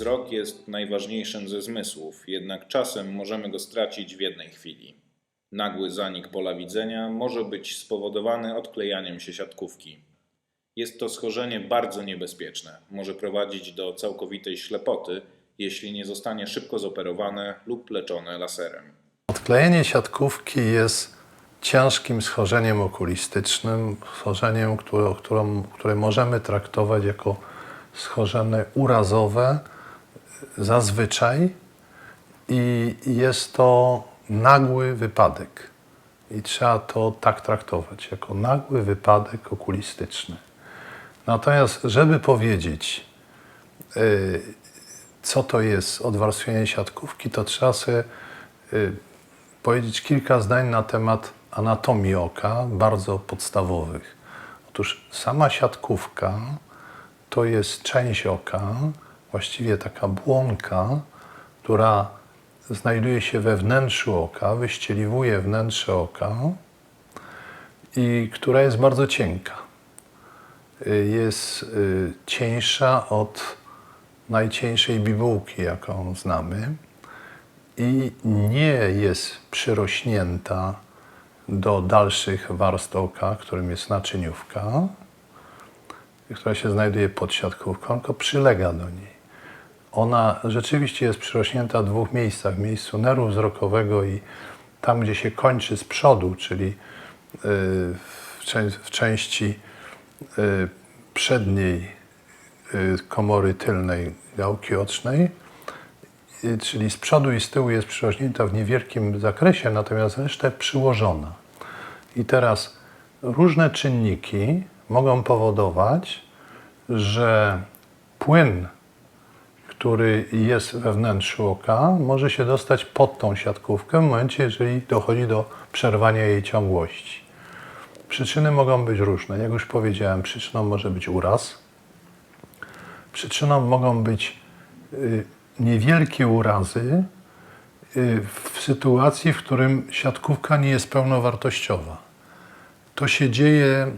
Wzrok jest najważniejszym ze zmysłów, jednak czasem możemy go stracić w jednej chwili. Nagły zanik pola widzenia może być spowodowany odklejaniem się siatkówki. Jest to schorzenie bardzo niebezpieczne. Może prowadzić do całkowitej ślepoty, jeśli nie zostanie szybko zoperowane lub leczone laserem. Odklejenie siatkówki jest ciężkim schorzeniem okulistycznym, schorzeniem, które, którą, które możemy traktować jako schorzenie urazowe zazwyczaj i jest to nagły wypadek. I trzeba to tak traktować, jako nagły wypadek okulistyczny. Natomiast, żeby powiedzieć, y, co to jest odwarstwienie siatkówki, to trzeba sobie y, powiedzieć kilka zdań na temat anatomii oka, bardzo podstawowych. Otóż sama siatkówka to jest część oka, właściwie taka błonka, która znajduje się we wnętrzu oka, wyścieliwuje wnętrze oka i która jest bardzo cienka. Y, Jest y, cieńsza od najcieńszej bibułki, jaką znamy i nie jest przyrośnięta do dalszych warstw oka, którym jest naczyniówka, która się znajduje pod siatkówką, tylko przylega do niej. Ona rzeczywiście jest przyrośnięta w dwóch miejscach, w miejscu nerwu wzrokowego i tam, gdzie się kończy z przodu, czyli y, w, czę- w części y, przedniej y, komory tylnej gałki ocznej, czyli z przodu i z tyłu jest przyrośnięta w niewielkim zakresie, natomiast reszta przyłożona. I teraz różne czynniki mogą powodować, że płyn, który jest we wnętrzu oka, może się dostać pod tą siatkówkę w momencie, jeżeli dochodzi do przerwania jej ciągłości. Przyczyny mogą być różne. Jak już powiedziałem, przyczyną może być uraz. Przyczyną mogą być y, niewielkie urazy y, w sytuacji, w którym siatkówka nie jest pełnowartościowa. To się dzieje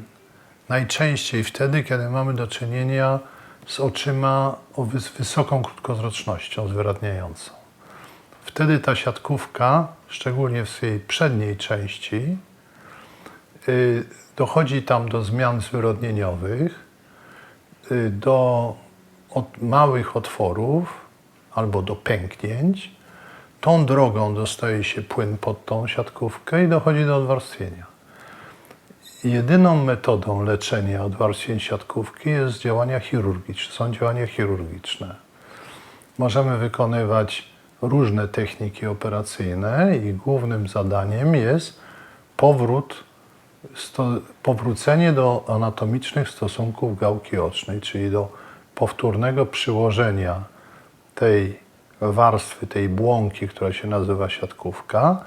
najczęściej wtedy, kiedy mamy do czynienia z oczyma o wys- wysoką krótkowzrocznością zwyradniającą. Wtedy ta siatkówka, szczególnie w swojej przedniej części, y, dochodzi tam do zmian zwyrodnieniowych, y, do od małych otworów albo do pęknięć. Tą drogą dostaje się płyn pod tą siatkówkę i dochodzi do odwarstwienia. Jedyną metodą leczenia odwarstwień siatkówki jest działania chirurgiczne, są działania chirurgiczne. Możemy wykonywać różne techniki operacyjne i głównym zadaniem jest powrót, sto, powrócenie do anatomicznych stosunków gałki ocznej, czyli do powtórnego przyłożenia tej warstwy, tej błonki, która się nazywa siatkówka,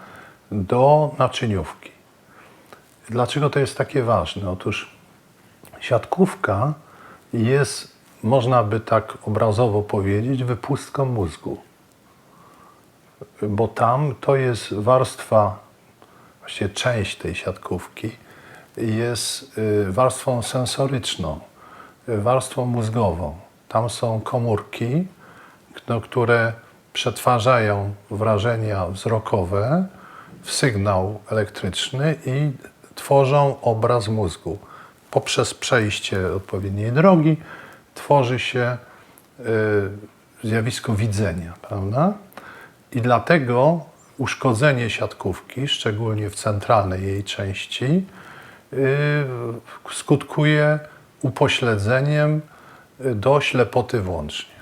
do naczyniówki. Dlaczego to jest takie ważne? Otóż siatkówka jest, można by tak obrazowo powiedzieć, wypustką mózgu. Bo tam to jest warstwa, właściwie część tej siatkówki, jest y, warstwą sensoryczną, y, warstwą mózgową. Tam są komórki, no, które przetwarzają wrażenia wzrokowe w sygnał elektryczny i tworzą obraz mózgu. Poprzez przejście odpowiedniej drogi tworzy się y, zjawisko widzenia, prawda? I dlatego uszkodzenie siatkówki, szczególnie w centralnej jej części, y, skutkuje upośledzeniem do ślepoty włącznie.